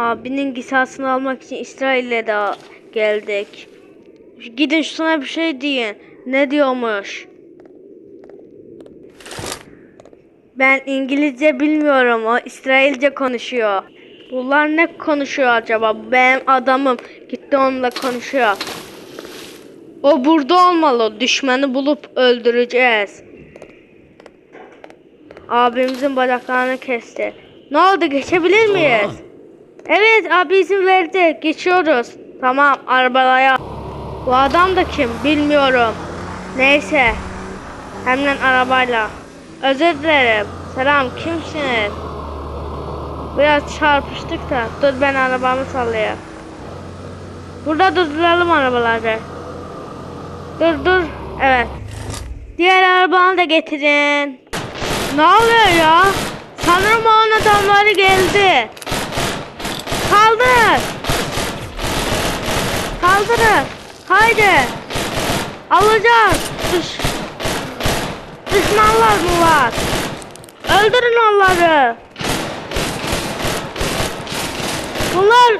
Abinin gisasını almak için İsrail'e de geldik. Gidin şuna bir şey deyin. Ne diyormuş? Ben İngilizce bilmiyorum. O İsrailce konuşuyor. Bunlar ne konuşuyor acaba? Benim adamım gitti onunla konuşuyor. O burada olmalı. Düşmanı bulup öldüreceğiz. Abimizin bacaklarını kesti. Ne oldu? Geçebilir miyiz? Evet abi izin verdi. Geçiyoruz. Tamam arabaya. Bu adam da kim? Bilmiyorum. Neyse. Hemen arabayla. Özür dilerim. Selam kimsiniz? Biraz çarpıştık da. Dur ben arabamı sallayayım. Burada durduralım arabaları. Dur dur. Evet. Diğer arabanı da getirin. Ne oluyor ya? Sanırım onun adamları geldi. Kaldır. Kaldırın. Haydi. Alacağız. Düş. Düşmanlar mı var? Öldürün onları. Bunlar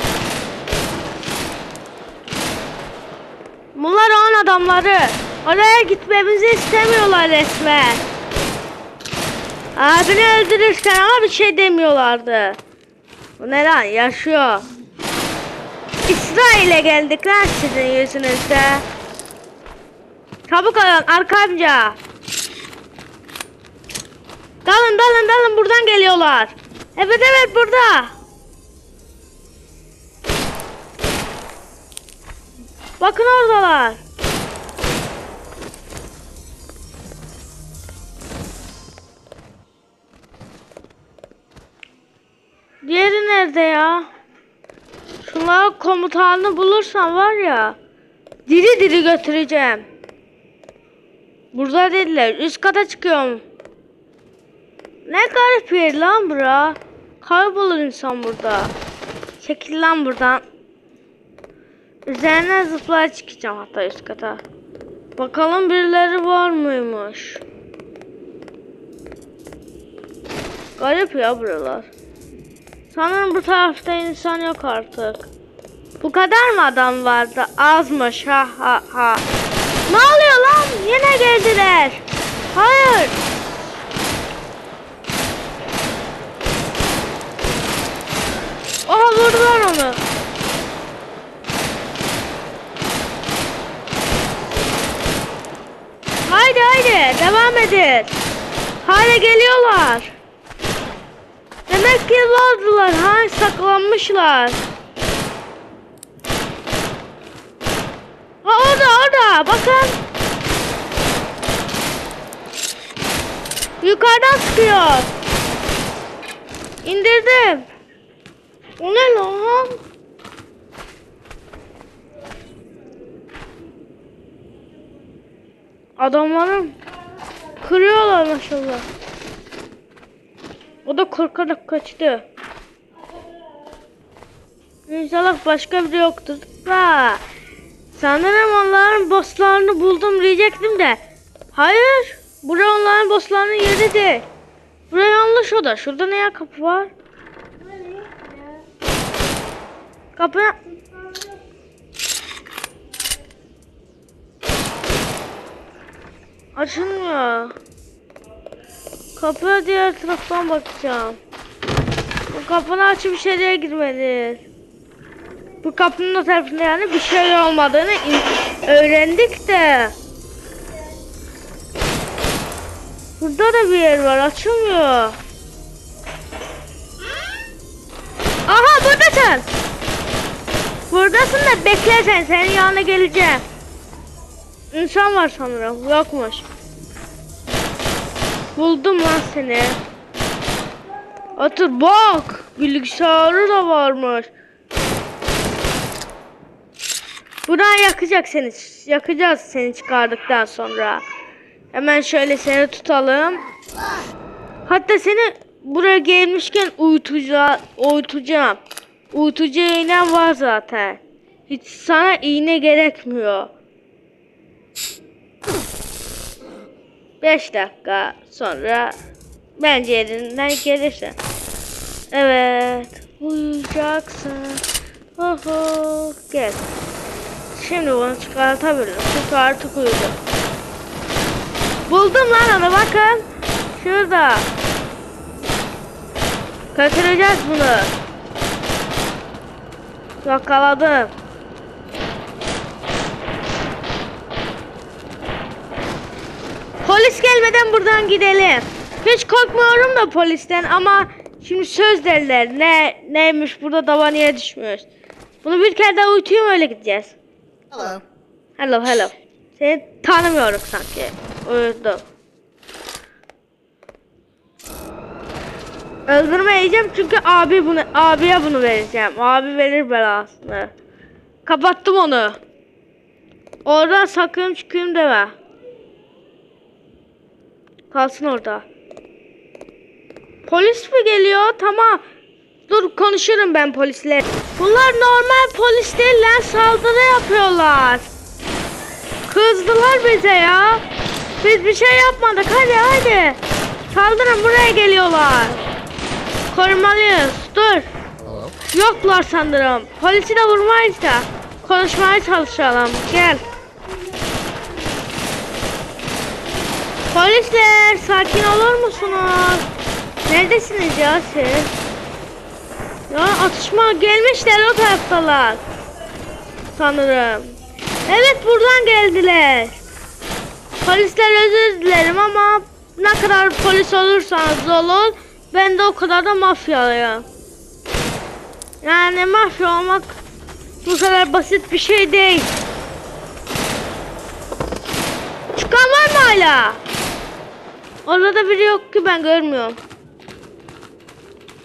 Bunlar on adamları. Oraya gitmemizi istemiyorlar resmen. Abini öldürürken ama bir şey demiyorlardı. Bu ne lan? Yaşıyor. İsrail'e geldik lan sizin yüzünüzde. Çabuk olun arkamca. Dalın dalın dalın buradan geliyorlar. Evet evet burada. Bakın oradalar. Nerede ya? Şunlara komutanını bulursam var ya. Diri diri götüreceğim. Burada dediler. Üst kata çıkıyorum. Ne garip yer lan bura. Kaybolur insan burada. Çekil lan buradan. Üzerine zıplaya çıkacağım hatta üst kata. Bakalım birileri var mıymış? Garip ya buralar. Sanırım bu tarafta insan yok artık. Bu kadar mı adam vardı? Azmış ha ha ha. Ne oluyor lan? Yine geldiler. Hayır. Oha vurdular onu. Haydi haydi devam edin. Hala geliyorlar. Demek ki vardılar ha saklanmışlar. Ha orada orada bakın. Yukarıdan sıkıyor. İndirdim. O ne lan? Adamların kırıyorlar maşallah. O da korkarak kaçtı. İnşallah başka biri yoktur. Ha. Sanırım onların bosslarını buldum diyecektim de. Hayır. Bura onların bosslarının yeri değil. Bura yanlış oda. Şurada ne ya kapı var? Kapı... Açılmıyor. Kapıya diğer taraftan bakacağım. Bu kapını açıp içeriye girmeliyiz. Bu kapının o tarafında yani bir şey olmadığını öğrendik de. Burada da bir yer var açılmıyor. Aha buradasın. Buradasın da bekle sen senin yanına geleceğim. İnsan var sanırım yokmuş. Buldum lan seni. Otur bak. Bilgisayarı da varmış. Buradan yakacak seni. Yakacağız seni çıkardıktan sonra. Hemen şöyle seni tutalım. Hatta seni buraya gelmişken uyutacağım. Uyutacağım. Uyutucu iğnem var zaten. Hiç sana iğne gerekmiyor. 5 dakika sonra bence yerinden gelirsin. Evet. Uyuyacak olacaksın. Oho gel. Şimdi bunu çıkartabilirim. Çünkü artık uyudu. Buldum lan onu bakın. Şurada. Kaçıracağız bunu. Yakaladım. Polis gelmeden buradan gidelim. Hiç korkmuyorum da polisten ama şimdi söz derler. Ne neymiş burada davaniye düşmüyoruz. Bunu bir kere daha uyutayım öyle gideceğiz. Hello. Hello hello. Seni tanımıyorum sanki. Uyudum. Öldürmeyeceğim çünkü abi bunu abiye bunu vereceğim. Abi verir belasını. Kapattım onu. Oradan sakın çıkayım deme. Kalsın orada. Polis mi geliyor? Tamam. Dur konuşurum ben polisle. Bunlar normal polis değil lan saldırı yapıyorlar. Kızdılar bize ya. Biz bir şey yapmadık. Hadi hadi. Saldırın buraya geliyorlar. Korumalıyız. Dur. Yoklar sanırım. Polisi de vurmayız da. Konuşmaya çalışalım. Gel. Polisler sakin olur musunuz? Neredesiniz ya siz? Ya atışma gelmişler o taraftalar. Sanırım. Evet buradan geldiler. Polisler özür dilerim ama ne kadar polis olursanız olun ben de o kadar da mafyalıyım. Yani mafya olmak bu kadar basit bir şey değil. Çıkan var mı hala? Orada biri yok ki ben görmüyorum.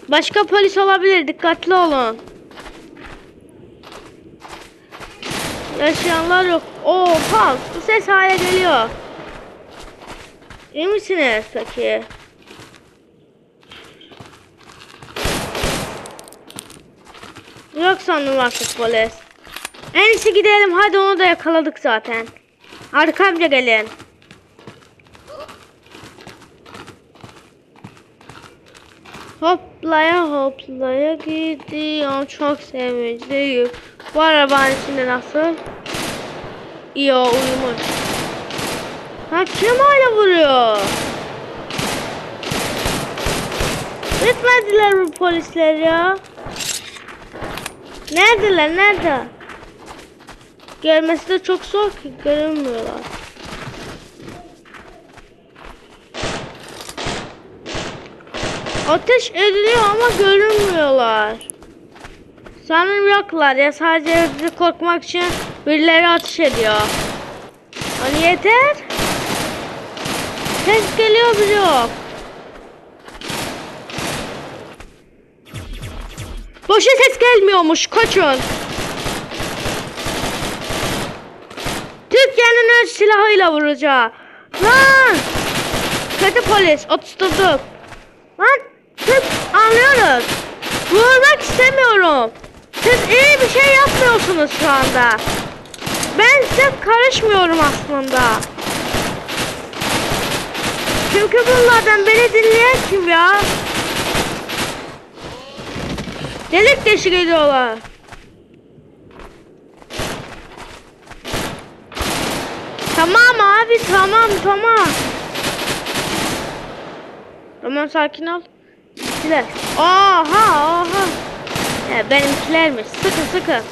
Başka polis olabilir dikkatli olun. Yaşayanlar yok. Oha bu ses hala geliyor. İyi misiniz peki? Yok sandım artık polis. En iyisi gidelim hadi onu da yakaladık zaten. Arkamca gelin. Hoplaya hoplaya gidiyor çok sevinçliyim. Bu arabanın içinde nasıl? İyi o uyumuş. Ha kim hala vuruyor? Bitmediler bu polisler ya. Neredeler nerede? Gelmesi de çok zor ki görünmüyorlar. Ateş ediliyor ama görünmüyorlar. Sanırım yoklar ya sadece bizi korkmak için birileri ateş ediyor. Hani yeter. Ses geliyor biri yok. Boşa ses gelmiyormuş kaçın. Türkiye'nin öz silahıyla vuracak. Lan! Kötü polis oturduk. Lan siz anlıyorsunuz. Vurmak istemiyorum. Siz iyi bir şey yapmıyorsunuz şu anda. Ben size karışmıyorum aslında. Çünkü bunlardan beni dinleyen kim ya? Delik deşik ediyorlar. Tamam abi tamam tamam. Tamam sakin ol. Bizimkiler. Oha oha. Ya benimkilermiş. Sıkı sıkı.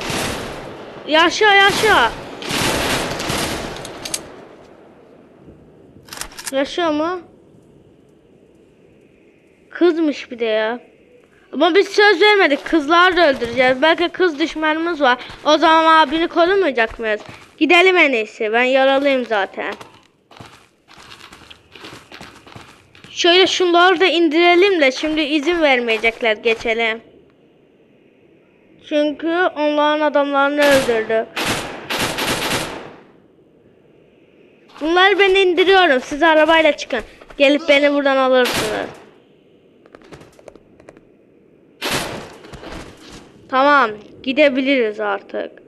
Yaşa yaşa. Yaşıyor mu? Kızmış bir de ya. Ama biz söz vermedik. Kızlar da öldüreceğiz. Belki kız düşmanımız var. O zaman abini korumayacak mıyız? Gidelim en iyisi. Ben yaralıyım zaten. Şöyle şunları da indirelim de şimdi izin vermeyecekler geçelim. Çünkü onların adamlarını öldürdü. Bunları ben indiriyorum. Siz arabayla çıkın. Gelip beni buradan alırsınız. Tamam, gidebiliriz artık.